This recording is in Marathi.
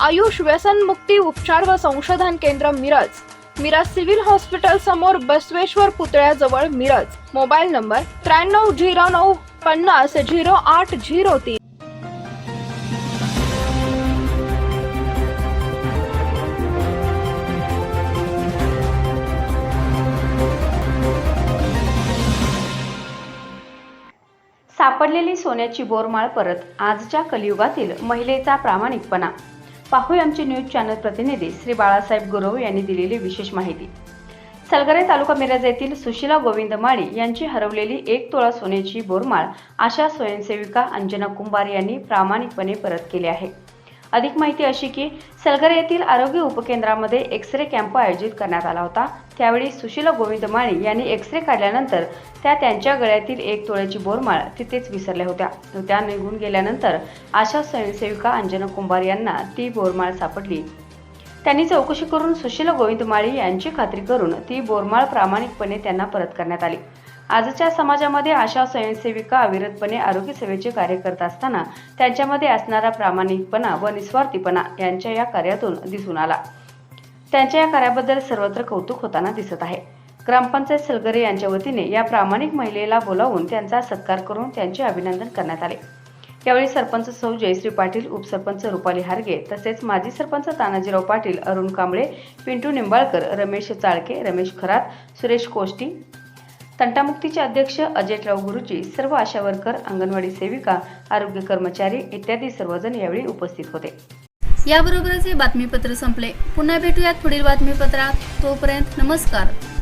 आयुष व्यसन मुक्ती उपचार व संशोधन केंद्र मिरज. मिरज सिव्हिल हॉस्पिटल समोर बसवेश्वर पुतळ्याजवळ मिरज. मोबाईल नंबर त्र्याण्णव झिरो नऊ पन्नास झिरो आठ झिरो तीन. सापडलेली सोन्याची बोरमाळ परत आजच्या कलियुगातील महिलेचा प्रामाणिकपणा. पाहूया आमचे न्यूज चॅनल प्रतिनिधी श्री बाळासाहेब गुरव यांनी दिलेली विशेष माहिती. सलगरे तालुका मिरज येथील सुशिला गोविंद माळी यांची हरवलेली एक तोळा सोन्याची बोरमाळ आशा स्वयंसेविका अंजना कुंभार यांनी प्रामाणिकपणे परत केली आहे. अधिक माहिती अशी की सलगर येथील आरोग्य उपकेंद्रामध्ये एक्स रे कॅम्प आयोजित करण्यात आला होता. त्यावेळी सुशीला गोविंद माळी यांनी एक्स रे काढल्यानंतर त्या त्यांच्या गळ्यातील एक तोळ्याची बोरमाळ तिथेच विसरल्या होत्या. त्या निघून गेल्यानंतर आशा स्वयंसेविका अंजना कुंभार यांना ती बोरमाळ सापडली. त्यांनी चौकशी करून सुशील गोविंद माळी यांची खात्री करून ती बोरमाळ प्रामाणिकपणे त्यांना परत करण्यात आली. आजच्या समाजामध्ये आशा स्वयंसेविका अविरतपणे आरोग्य सेवेचे कार्य करत असताना त्यांच्यामध्ये असणारा प्रामाणिकपणा व निस्वार्थीपणा यांच्या या कार्यातून दिसून आला. त्यांच्या या कार्याबद्दल सर्वत्र कौतुक होताना दिसत आहे. ग्रामपंचायत सलगरे यांच्या वतीने या प्रामाणिक महिलेला बोलावून त्यांचा सत्कार करून त्यांचे अभिनंदन करण्यात आले. यावेळी सरपंच सौ जयश्री पाटील उपसरपंच रुपाली हारगे तसेच माजी सरपंच तानाजीराव पाटील अरुण कांबळे पिंटू निंबाळकर रमेश चाळके रमेश खरात सुरेश कोष्टी तंटामुक्तीचे अध्यक्ष अजयराव गुरुजी सर्व आशा वर्कर अंगणवाडी सेविका आरोग्य कर्मचारी इत्यादी सर्वजण यावेळी उपस्थित होते. याबरोबरच हे बातमीपत्र संपले. पुन्हा भेटूयात पुढील बातमीपत्रात. तोपर्यंत नमस्कार.